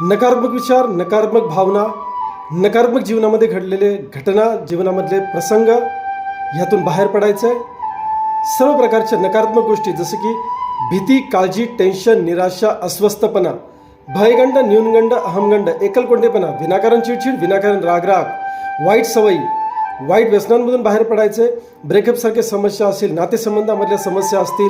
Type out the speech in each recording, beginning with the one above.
नकारात्मक विचार नकारात्मक भावना नकारात्मक जीवनामध्ये घडलेले घटना जीवनामधले प्रसंग ह्यातून बाहेर पडायचं आहे सर्व प्रकारच्या नकारात्मक गोष्टी जसं की भीती काळजी टेन्शन निराशा अस्वस्थपणा भयगंड न्यूनगंड अहमगंड एकलकोंडेपणा विनाकारण चिडचिड विनाकारण रागराग वाईट सवयी वाईट व्यसनांमधून बाहेर पडायचे. ब्रेकअपसारख्या समस्या असतील नातेसंबंधामधल्या समस्या असतील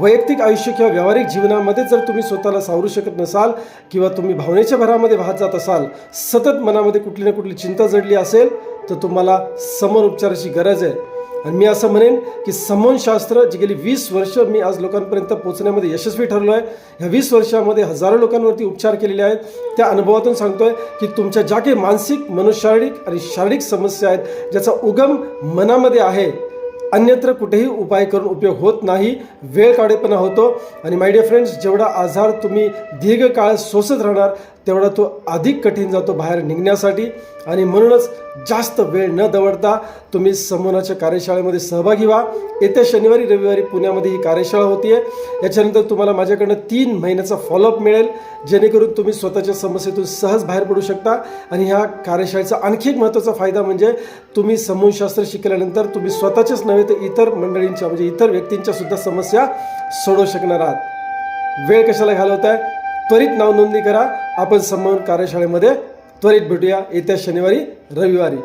वैयक्तिक आयुष्य किंवा व्यावहारिक जीवनामध्ये जर तुम्ही स्वतःला सावरू शकत नसाल किंवा तुम्ही भावनेच्या भरामध्ये वाहत जात असाल सतत मनामध्ये कुठली ना कुठली चिंता जडली असेल तर तुम्हाला समोर उपचाराची गरज आहे. आणि मी असं म्हणेन की समोनशास्त्र जी गेली वीस वर्ष मी आज लोकांपर्यंत पोहोचण्यामध्ये यशस्वी ठरलो आहे. ह्या वीस वर्षामध्ये हजारो लोकांवरती उपचार केलेले आहेत. त्या अनुभवातून सांगतोय की तुमच्या ज्या काही मानसिक मनोशारीरिक आणि शारीरिक समस्या आहेत ज्याचा उगम मनामध्ये आहे. अन्यत्र कुठेही उपाय करून उपयोग होत नाही. वेळ काढेपणा होतो. आणि माय डिअर फ्रेंड्स जेवढा आजार तुम्ही दीर्घकाळ सोसत राहणार तेवढा तो अधिक कठीण जातो बाहेर निघण्यासाठी. आणि म्हणूनच जास्त वेळ न दवडता तुम्ही समूहाच्या कार्यशाळेमध्ये सहभागी व्हा. येत्या शनिवारी रविवारी पुण्यामध्ये ही कार्यशाळा होती आहे याच्यानंतर तुम्हाला माझ्याकडनं तीन महिन्याचा फॉलोअप मिळेल. जेणेकरून तुम्ही स्वतःच्या समस्येतून सहज बाहेर पडू शकता. आणि ह्या कार्यशाळेचा आणखी एक महत्त्वाचा फायदा म्हणजे तुम्ही समूहशास्त्र शिकल्यानंतर तुम्ही स्वतःच्याच नव्हे तर इतर मंडळींच्या म्हणजे इतर व्यक्तींच्या सुद्धा समस्या सोडवू शकणार आहात. वेळ कशाला घालवताय? त्वरित नाव नोंदणी करा. आपण समान कार्यशाळेमध्ये त्वरित भेटूया. येत्या शनिवारी रविवारी.